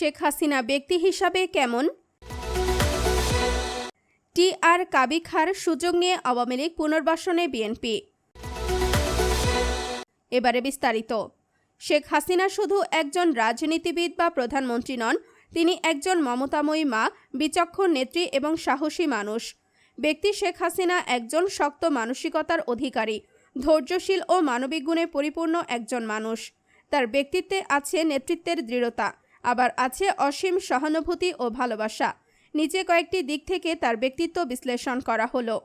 শেখ হাসিনা ব্যক্তি হিসাবে কেমন? টি আর কাবি খার সুযোগ নিয়ে আওয়ামী লীগ পুনর্বাসনে বিএনপি। এবারে বিস্তারিত। শেখ হাসিনা শুধু একজন রাজনীতিবিদ বা প্রধানমন্ত্রী নন, তিনি একজন মমতাময়ী মা, বিচক্ষণ নেত্রী এবং সাহসী মানুষ। ব্যক্তি শেখ হাসিনা একজন শক্ত মানসিকতার অধিকারী, ধৈর্যশীল ও মানবিক গুণে পরিপূর্ণ একজন মানুষ। তার ব্যক্তিত্বে আছে নেতৃত্বের দৃঢ়তা। আবার আছে অসীম সহানুভূতি ও ভালোবাসা। নিচে কয়েকটি দিক থেকে তার ব্যক্তিত্ব বিশ্লেষণ করা হলো।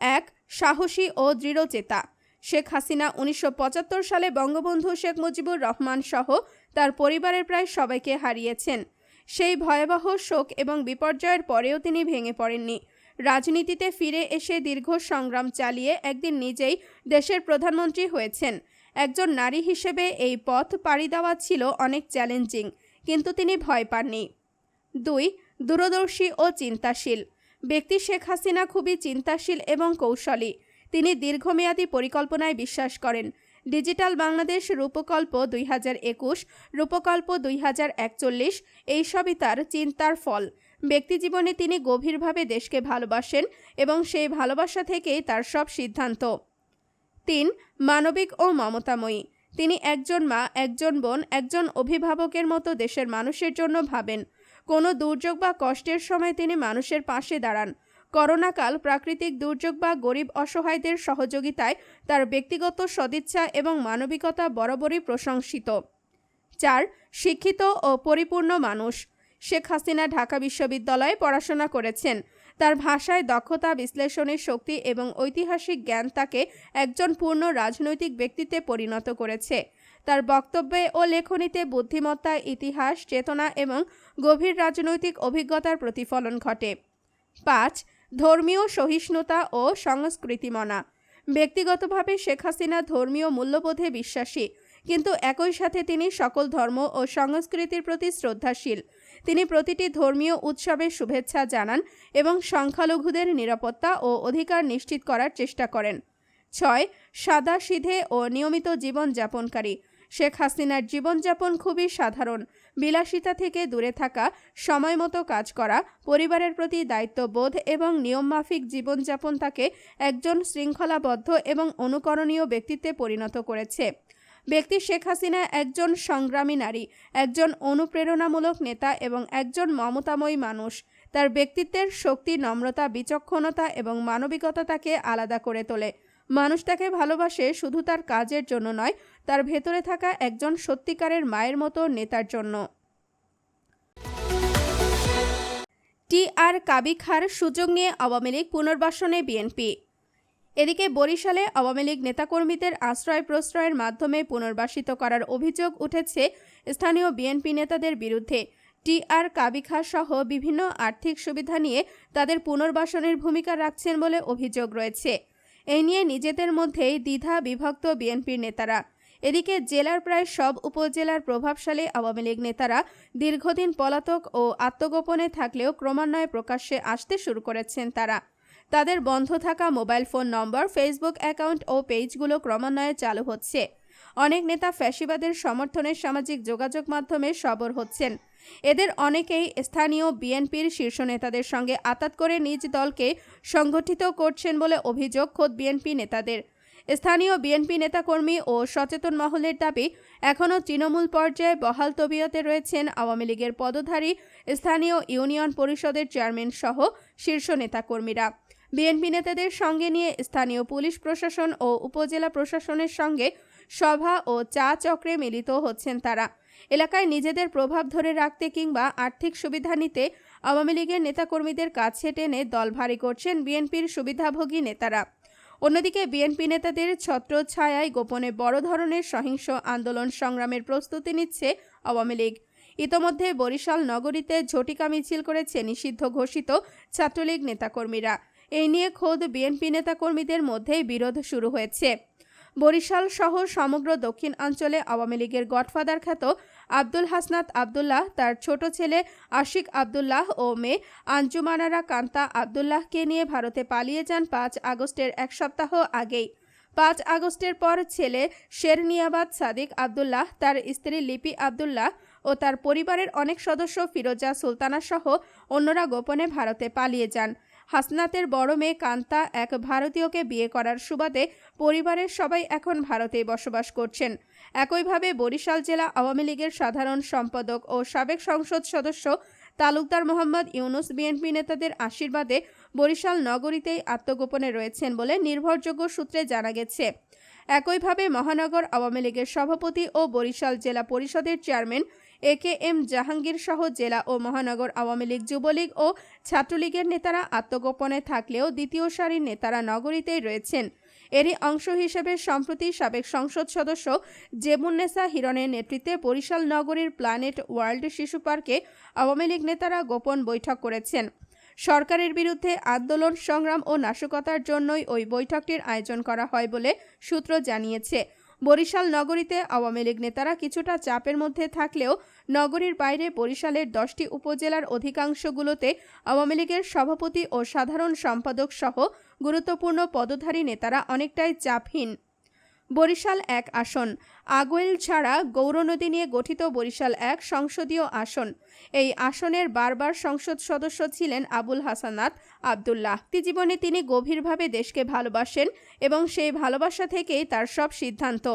এক, সাহসী ও দৃঢ়চেতা। শেখ হাসিনা উনিশশো পঁচাত্তর সালে বঙ্গবন্ধু শেখ মুজিবুর রহমান সহ তার পরিবারের প্রায় সবাইকে হারিয়েছেন। সেই ভয়াবহ শোক এবং বিপর্যয়ের পরেও তিনি ভেঙে পড়েননি। রাজনীতিতে ফিরে এসে দীর্ঘ সংগ্রাম চালিয়ে একদিন নিজেই দেশের প্রধানমন্ত্রী হয়েছেন। একজন নারী হিসেবে এই পথ পাড়ি দেওয়া ছিল অনেক চ্যালেঞ্জিং। কিন্তু তিনি ভয় পাননি। দুই, দূরদর্শী ও চিন্তাশীল। ব্যক্তি শেখ হাসিনা খুবই চিন্তাশীল এবং কৌশলী। তিনি দীর্ঘমেয়াদী পরিকল্পনায় বিশ্বাস করেন। ডিজিটাল বাংলাদেশ রূপকল্প দুই হাজার একুশ, রূপকল্প দুই হাজার একচল্লিশ, এইসবই তার চিন্তার ফল। ব্যক্তিজীবনে তিনি গভীরভাবে দেশকে ভালোবাসেন এবং সেই ভালোবাসা থেকেই তার সব সিদ্ধান্ত। তিন, মানবিক ও মমতাময়ী। তিনি একজন মা, একজন বোন, একজন অভিভাবকের মতো দেশের মানুষের জন্য ভাবেন। কোনো দুর্যোগ বা কষ্টের সময় তিনি মানুষের পাশে দাঁড়ান। করোনাকাল প্রাকৃতিক দুর্যোগ বা গরিব অসহায়দের সহযোগিতায় তার ব্যক্তিগত সদিচ্ছা এবং মানবিকতা বরাবরই প্রশংসিত। চার, শিক্ষিত ও পরিপূর্ণ মানুষ। শেখ হাসিনা ঢাকা বিশ্ববিদ্যালয়ে পড়াশোনা করেছেন। তার ভাষায় দক্ষতা, বিশ্লেষণের শক্তি এবং ঐতিহাসিক জ্ঞান তাকে একজন পূর্ণ রাজনৈতিক ব্যক্তিত্বে পরিণত করেছে। তার বক্তব্যে ও লেখনীতে বুদ্ধিমত্তা, ইতিহাস, চেতনা এবং গভীর রাজনৈতিক অভিজ্ঞতার প্রতিফলন ঘটে। পাঁচ, ধর্মীয় সহিষ্ণুতা ও সংস্কৃতিমনা। ব্যক্তিগতভাবে শেখ হাসিনা ধর্মীয় মূল্যবোধে বিশ্বাসী। কিন্তু একই সাথে তিনি সকল ধর্ম ও সংস্কৃতির প্রতি শ্রদ্ধাশীল। তিনি প্রতিটি ধর্মীয় উৎসবের শুভেচ্ছা জানান এবং সংখ্যালঘুদের নিরাপত্তা ও অধিকার নিশ্চিত করার চেষ্টা করেন। ছয়, সাদা সিধে ও নিয়মিত জীবনযাপনকারী। শেখ হাসিনার জীবনযাপন খুবই সাধারণ। বিলাসিতা থেকে দূরে থাকা, সময় মতো কাজ করা, পরিবারের প্রতি দায়িত্ববোধ এবং নিয়মমাফিক জীবনযাপন তাকে একজন শৃঙ্খলাবদ্ধ এবং অনুকরণীয় ব্যক্তিত্বে পরিণত করেছে। ব্যক্তি শেখ হাসিনা একজন সংগ্রামী নারী, একজন অনুপ্রেরণামূলক নেতা এবং একজন মমতাময়ী মানুষ। তার ব্যক্তিত্বের শক্তি, নম্রতা, বিচক্ষণতা এবং মানবিকতা তাকে আলাদা করে তোলে। মানুষ তাকে ভালোবাসে শুধু তার কাজের জন্য নয়, তার ভেতরে থাকা একজন সত্যিকারের মায়ের মতো নেতার জন্য। টি আর কাবি খার সুযোগ নিয়ে আওয়ামী লীগ পুনর্বাসনে বিএনপি। এদিকে বরিশালে আওয়ামী লীগ নেতাকর্মীদের আশ্রয় প্রশ্রয়ের মাধ্যমে পুনর্বাসিত করার অভিযোগ উঠেছে স্থানীয় বিএনপি নেতাদের বিরুদ্ধে। টি আর কাবিখা সহ বিভিন্ন আর্থিক সুবিধা নিয়ে তাদের পুনর্বাসনের ভূমিকা রাখছেন বলে অভিযোগ রয়েছে। এই নিয়ে নিজেদের মধ্যেই দ্বিধা বিভক্ত বিএনপির নেতারা। এদিকে জেলার প্রায় সব উপজেলার প্রভাবশালী আওয়ামী লীগ নেতারা দীর্ঘদিন পলাতক ও আত্মগোপনে থাকলেও ক্রমান্বয়ে প্রকাশ্যে আসতে শুরু করেছেন তারা। তাদের বন্ধ থাকা mobile phone number, Facebook account ও পেজগুলো ক্রমান্বয়ে চালু হচ্ছে। অনেক নেতা ফ্যাসিবাদের সমর্থনে সামাজিক যোগাযোগ মাধ্যমে সবর হচ্ছেন। এদের অনেকেই স্থানীয় বিএনপির শীর্ষ নেতাদের সঙ্গে আতাত করে নিজ দলকে সংগঠিত করছেন বলে অভিযোগ খোদ বিএনপি নেতাদের। স্থানীয় বিএনপি নেতাকর্মী ও সচেতন মহলের দাবি, এখনও তৃণমূল পর্যায়ে বহাল তবিয়তে রয়েছেন আওয়ামী লীগের পদধারী স্থানীয় ইউনিয়ন পরিষদের চেয়ারম্যান সহ শীর্ষ নেতাকর্মীরা। বিএনপি নেতাদের সঙ্গে নিয়ে স্থানীয় পুলিশ প্রশাসন ও উপজেলা প্রশাসনের সঙ্গে সভা ও চা চক্রে মিলিত হচ্ছেন তারা। এলাকায় নিজেদের প্রভাব ধরে রাখতে কিংবা আর্থিক সুবিধা নিতে আওয়ামী লীগের নেতাকর্মীদের কাছে টেনে দল ভারী করছেন বিএনপির সুবিধাভোগী নেতারা। অন্যদিকে বিএনপি নেতাদের ছত্রছায়ায় গোপনে বড় ধরনের সহিংস আন্দোলন সংগ্রামের প্রস্তুতি নিচ্ছে আওয়ামী লীগ। ইতোমধ্যে বরিশাল নগরীতে ঝটিকা মিছিল করেছে নিষিদ্ধ ঘোষিত ছাত্রলীগ নেতাকর্মীরা। এই নিয়ে খোদ বিএনপি নেতাকর্মীদের মধ্যেই বিরোধ শুরু হয়েছে। বরিশাল সহ সমগ্র দক্ষিণ অঞ্চলে আওয়ামী লীগের গডফাদার খ্যাত আব্দুল হাসনাত আবদুল্লাহ, তার ছোট ছেলে আশিক আবদুল্লাহ ও মেয়ে আঞ্জুমানারা কান্তা আবদুল্লাহকে নিয়ে ভারতে পালিয়ে যান পাঁচ আগস্টের এক সপ্তাহ আগেই। পাঁচ আগস্টের পর ছেলে শেরনিয়াবাদ সাদিক আবদুল্লাহ, তার স্ত্রী লিপি আবদুল্লাহ ও তার পরিবারের অনেক সদস্য ফিরোজা সুলতানা সহ অন্যরা গোপনে ভারতে পালিয়ে যান। হাসনাতের বড় মেয়ে কান্তা এক ভারতীয়কে বিয়ে করার সুবাদে পরিবারের সবাই এখন ভারতেই বসবাস করছেন। একইভাবে বরিশাল জেলা আওয়ামী লীগের সাধারণ সম্পাদক ও সাবেক সংসদ সদস্য তালুকদার মোহাম্মদ ইউনুস বিএনপি নেতাদের আশীর্বাদে বরিশাল নগরীতেই আত্মগোপনে রয়েছেন বলে নির্ভরযোগ্য সূত্রে জানা গেছে। একইভাবে মহানগর আওয়ামী লীগের সভাপতি ও বরিশাল জেলা পরিষদের chairman A K M Jahangir সহ জেলা ও মহানগর আওয়ামী লীগ যুবলীগ ও ছাত্রলীগের নেতারা আত্মগোপনে থাকলেও দ্বিতীয় সারির নেতারা নগরীতেই রয়েছেন। এরই অংশ হিসেবে সম্প্রতি সাবেক সংসদ সদস্য জেবুন্নেসা হিরণের নেতৃত্বে বরিশাল নগরীর প্ল্যানেট ওয়ার্ল্ড শিশু পার্কে আওয়ামী লীগ নেতারা গোপন বৈঠক করেছেন। সরকারের বিরুদ্ধে আন্দোলন, সংগ্রাম ও নাশকতার জন্যই ওই বৈঠকটির আয়োজন করা হয় বলে সূত্র জানিয়েছে। বরিশাল নগরীতে আওয়ামী লীগ নেতারা কিছুটা চাপের মধ্যে থাকলেও নগরীর বাইরে বরিশালের দশটি উপজেলার অধিকাংশগুলোতে আওয়ামী লীগের সভাপতি ও সাধারণ সম্পাদক সহ গুরুত্বপূর্ণ পদধারী নেতারা অনেকটাই চাপহীন। বরিশাল এক আসন আগোয়েল ছাড়া গৌরনদী নিয়ে গঠিত বরিশাল এক সংসদীয় আসন। এই আসনের বারবার সংসদ সদস্য ছিলেন আবুল হাসানাত আবদুল্লাহ। জীবনে তিনি গভীরভাবে দেশকে ভালোবাসেন এবং সেই ভালোবাসা থেকেই তার সব সিদ্ধান্ত।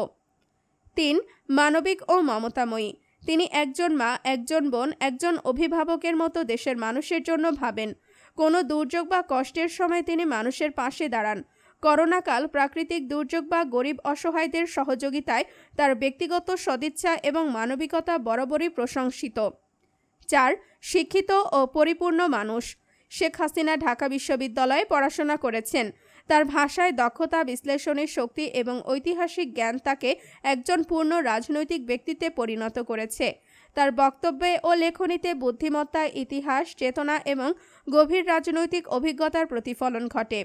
তিন, মানবিক ও মমতাময়ী। তিনি একজন মা, একজন বোন, একজন অভিভাবকের মতো দেশের মানুষের জন্য ভাবেন। কোনো দুর্যোগ বা কষ্টের সময় তিনি মানুষের পাশে দাঁড়ান। করোনাকাল, প্রাকৃতিক দুর্যোগ বা গরিব অসহায়দের সহযোগিতায় তার ব্যক্তিগত সদিচ্ছা এবং মানবিকতা বরাবরই প্রশংসিত। চার, শিক্ষিত ও পরিপূর্ণ মানুষ। শেখ হাসিনা ঢাকা বিশ্ববিদ্যালয়ে পড়াশোনা করেছেন। তার ভাষায় দক্ষতা বিশ্লেষণের শক্তি এবং ঐতিহাসিক জ্ঞান তাকে একজন পূর্ণ রাজনৈতিক ব্যক্তিত্বে পরিণত করেছে। তার বক্তব্যে ও লেখনীতে বুদ্ধিমত্তা, ইতিহাস, চেতনা এবং গভীর রাজনৈতিক অভিজ্ঞতার প্রতিফলন ঘটে।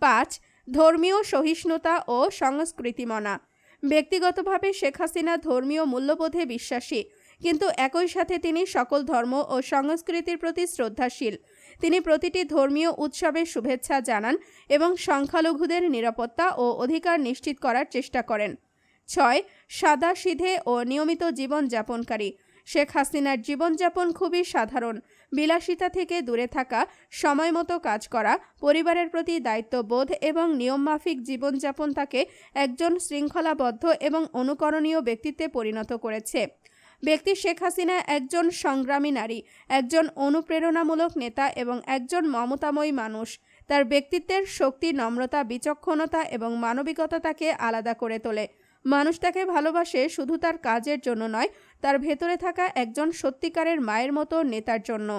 পাঁচ ধর্মীয় সহিষ্ণুতা ও সংস্কৃতিমনা। ব্যক্তিগতভাবে শেখ হাসিনা ধর্মীয় মূল্যবোধে বিশ্বাসী, কিন্তু একই সাথে তিনি সকল ধর্ম ও সংস্কৃতির প্রতি শ্রদ্ধাশীল। তিনি প্রতিটি ধর্মীয় উৎসবের শুভেচ্ছা জানান এবং সংখ্যালঘুদের নিরাপত্তা ও অধিকার নিশ্চিত করার চেষ্টা করেন। ছয়, সাদা সিধে ও নিয়মিত জীবনযাপনকারী। শেখ হাসিনার জীবনযাপন খুবই সাধারণ। বিলাসিতা থেকে দূরে থাকা সময় মতো কাজ করা, পরিবারের প্রতি দায়িত্ববোধ এবং নিয়মমাফিক জীবনযাপন তাকে একজন শৃঙ্খলাবদ্ধ এবং অনুকরণীয় ব্যক্তিত্বে পরিণত করেছে। ব্যক্তি শেখ হাসিনা একজন সংগ্রামী নারী, একজন অনুপ্রেরণামূলক নেতা এবং একজন মমতাময়ী মানুষ। তার ব্যক্তিত্বের শক্তি, নম্রতা, বিচক্ষণতা এবং মানবিকতা তাকে আলাদা করে তোলে। মানুষ তাকে ভালোবাসে শুধু তার কাজের জন্য নয় তার ভেতরে থাকা একজন সত্যিকারের মায়ের মতো নেতার জন্য।